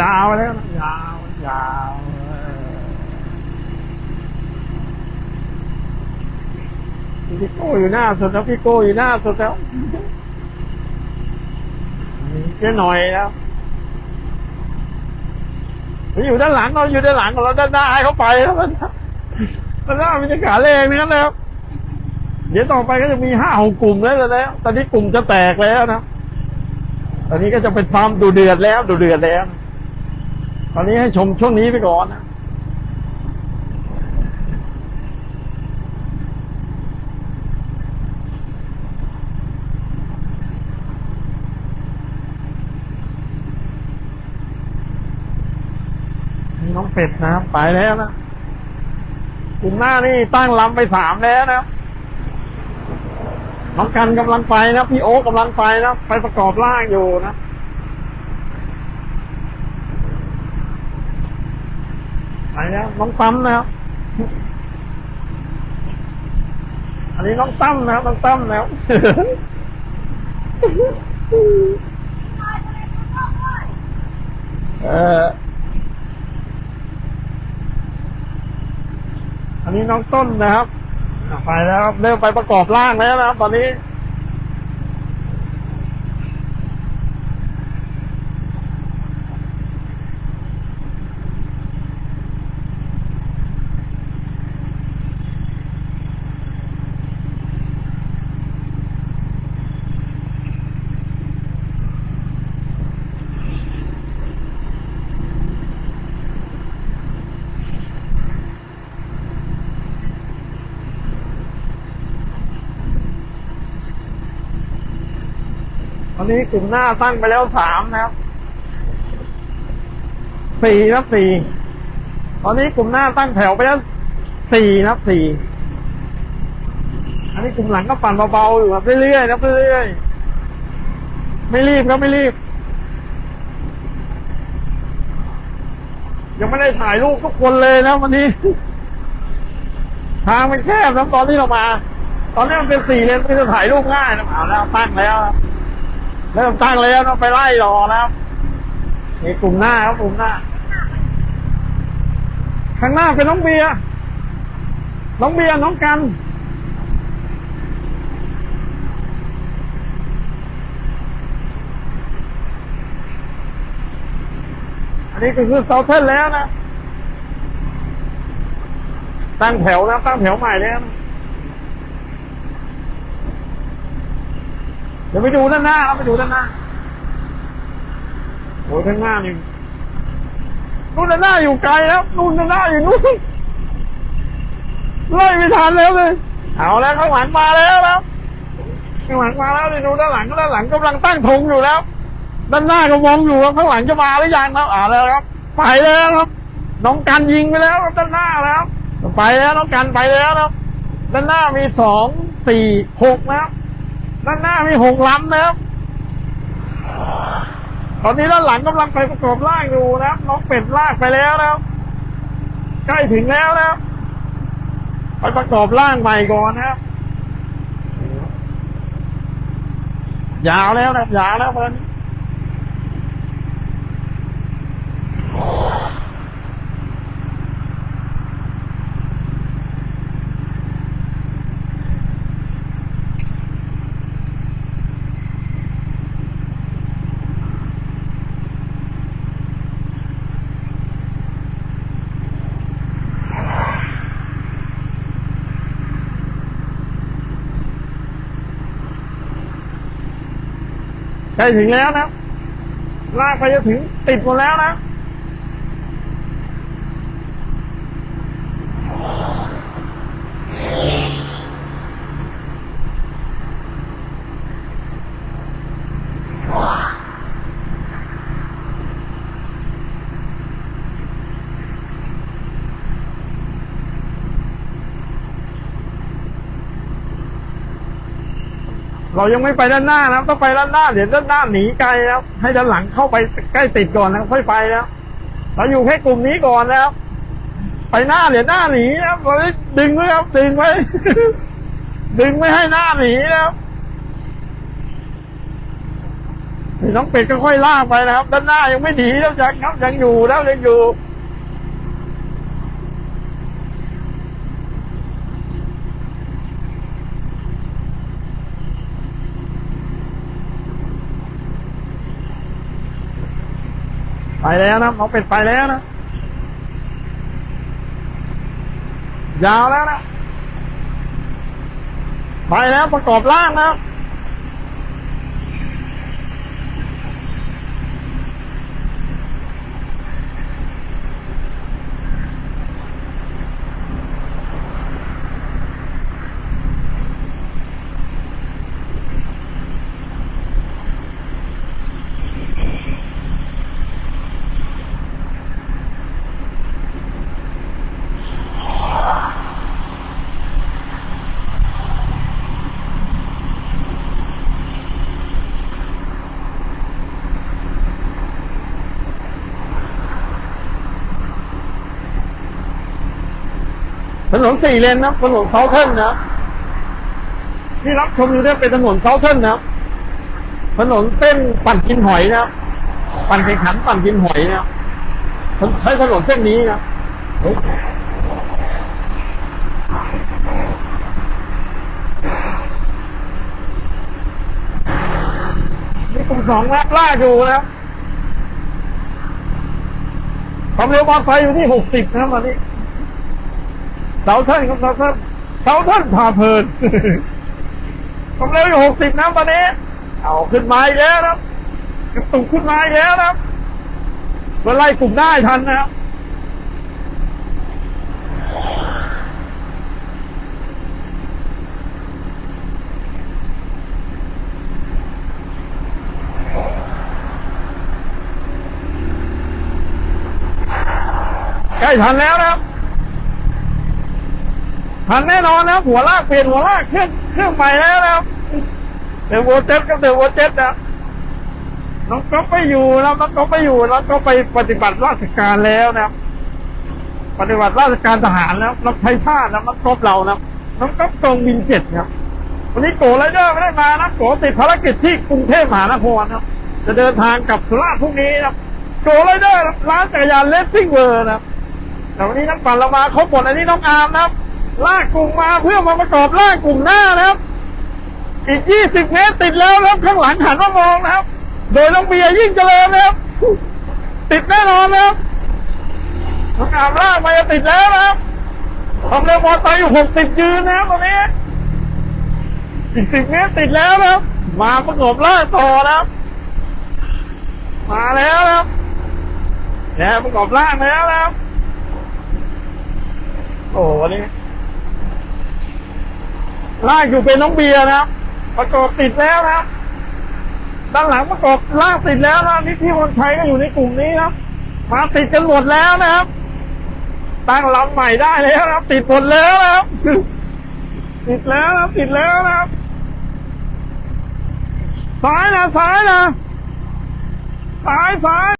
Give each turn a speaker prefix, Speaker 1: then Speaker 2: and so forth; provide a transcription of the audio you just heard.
Speaker 1: ยาวแล้วยาวยาวพี่โก้อยู่หน้าสุดแล้วพี่โก้อยู่หน้าสุดแล้วเจ๊หน่อยแล้วอยู่ด้านหลังเราอยู่ด้านหลังของเราด้านหน้าให้เขาไปแล้วมันด้านหน้ามีแต่ขาแรงนี่แล้วเดี๋ยวต่อไปก็จะมีห้าหกกลุ่มแล้วแล้ว ตอนนี้กลุ่มจะแตกแล้วนะ ตอนนี้ก็จะเป็นความดูเดือดแล้วดูเดือดแล้ว ตอนนี้ให้ชมช่วงนี้ไปก่อนนะนี่น้องเป็ดนะครับไปแล้วนะกลุ่มหน้านี่ตั้งลำไปสามแล้วนะน้องกันกำลังไปนะพี่โอ๊กกำลังไปนะไปประกอบร่างอยู่นะ ไปแล้วน้องตั้มนะครับอันนี้น้องตั้มนะครับน้องตั้มแล้วเอออันนี้น้องต้นนะครับ ไปแล้วครับเริ่มไปประกอบร่างแล้วนะครับตอนนี้ ตอนนี้กลุ่มหน้าตั้งไปแล้วสามนะครับสี่นับสี่ตอนนี้กลุ่มหน้าตั้งแถวไปแล้วสี่นับสี่อันนี้กลุ่มหลังก็ปั่นเบาๆอยู่ครับเรื่อยๆนะเรื่อยๆไม่รีบครับไม่รีบ ยังไม่ได้ถ่ายรูปทุกคนเลยนะวันนี้ ทางมันแคบนะตอนที่เรามา ตอนนี้มันเป็นสี่เลนที่จะถ่ายรูปง่ายนะเอาแล้วตั้งแล้วครับ เริ่มตั้งแล้วต้องไปไล่รอนะครับนี่กลุ่มหน้าครับกลุ่มหน้า ข้างหน้าเป็นน้องเบียร์น้องเบียร์น้องกันอันนี้ก็คือเซาเทินแล้วนะ ตั้งแถวนะตั้งแถวใหม่แล้วนะ ดี๋ยวไปดูด้านหน้าครับไปดูด้านหน้าโอ้ยข้างหน้านี่นู่นด้านหน้าอยู่ไกลแล้วนู่นด้านหน้าอยู่นู่นไล่ไม่ทันแล้วเลยเอาแล้วข้างหลังมาแล้วครับข้างหลังมาแล้วนี่ดูด้านหลังด้านหลังกำลังตั้งธงอยู่แล้ว ด้านหน้าก็มองอยู่ครับข้างหลังจะมาหรือยังครับอ่าแล้วครับ ไปแล้วครับ น้องกันยิงไปแล้วครับด้านหน้าแล้ว ไปแล้วน้องกันไปแล้วครับ ด้านหน้ามีสองสี่หกนะครับ ด้านหน้ามีหกลำนะครับ ตอนนี้ด้านหลังกำลังไปประกอบล่างอยู่นะครับน้องเป็ดลากไปแล้วนะครับใกล้ถึงแล้วนะครับไปประกอบร่างใหม่ก่อนนะครับยาวแล้วนะยาวแล้วเพื่อน ใกล้ถึงแล้วนะลากไปจะถึงติดหมดแล้วนะ เรายังไม่ไปด้านหน้านะครับต้องไปด้านหน้าเดี๋ยวด้านหน้าหนีไกลนะครับให้ด้านหลังเข้าไปใกล้ติดก่อนนะค่อยไปแล้วเราอยู่แค่กลุ่มนี้ก่อนนะครับไปหน้าเดี๋ยวหน้าหนีนะครับเราดึงไว้ครับดึงไว้ดึงไม่ให้หน้าหนีนะครับน้องเป็ดก็ค่อยลากไปนะครับ ด้านหน้ายังไม่ดีแล้วยังครับยังอยู่แล้วยังอยู่ ไปแล้วนะน้องเป็ดไปแล้วนะ ยาวแล้วนะ ไปแล้วประกอบร่างแล้ว ถนนสี่เลนนะถนนเซาเทิร์นนะที่รับชมอยู่เนี่ยเป็นถนนเซาเทิร์นนะถนนเส้นปั่นกินหอยนะปั่นแข่งขันปั่นกินหอยนะใช้ถนนเส้นนี้นะนี่กลุ่มสองแลกล่าอยู่นะความเร็วมอเตอร์ไซค์อยู่ที่หกสิบนะครันนี้ สาท่านครับเสาท่านเสาท่านพาเพลินผมเร็วอยู่หกสิบนะตอนนี้ เอาขึ้นมาอีกแล้วครับกระตุกขึ้นมาอีกแล้วครับเพื่อไล่กลุ่มได้ทันนะครับใกล้ทันแล้วนะครับ ทันแน่นอนนะหัวลากเปลี่ยนหัวลากเครื่องเครื่องใหม่แล้วนะครับเดี๋ยวโวเจ็ตกับเดี๋ยวโวเจ็ตนะน้องก็ไปอยู่แล้วน้องก็ไปอยู่แล้วก็ไปปฏิบัติราชการแล้วนะปฏิบัติราชการทหารแล้วรับใช้ชาติแล้วน้องก็เรานะน้องก็ตรงบินเจ็ดครับวันนี้โกไรเดอร์ไม่ได้มานะโกติดภารกิจที่กรุงเทพมหานครนะครับ จะเดินทางกับสุราษฎร์พรุ่งนี้นะครับโกไรเดอร์ร้านจักรยานเลสซิ่งเวอร์นะครับแต่วันนี้นักปั่นเรามาครบหมดอันนี้น้องอาร์มนะครับ ลากกลุ่มมาเพื่อมาประกอบลากกลุ่มหน้านะครับ อีก20เมตรติดแล้วนะครับข้างหลังหันมามองนะครับ โดยน้องเบียร์ยิ่งเจริญนะครับ ติดแน่นอนนะครับน้องอาร์มลากมาจะติดแล้วนะครับความเร็วมอเตอร์ไซค์อยู่60ยืนนะครับตอนนี้อีก10เมตรติดแล้วนะครับ มาประกอบลากต่อนะครับ มาแล้วนะครับเนี่ยประกอบลากแล้วนะครับโอ้วันนี้ ลากอยู่เป็นน้องเบียร์นะครับประกอบติดแล้วนะด้านหลังประกอบลากติดแล้วนะนี่ที่คนไทยก็อยู่ในกลุ่มนี้ครับมาติดกันหมดแล้วนะครับ ตั้งลำใหม่ได้แล้วครับ ติดหมดแล้วนะครับ ติดแล้วนะครับติดแล้วนะครับซ้ายนะซ้ายนะซ้ายซ้าย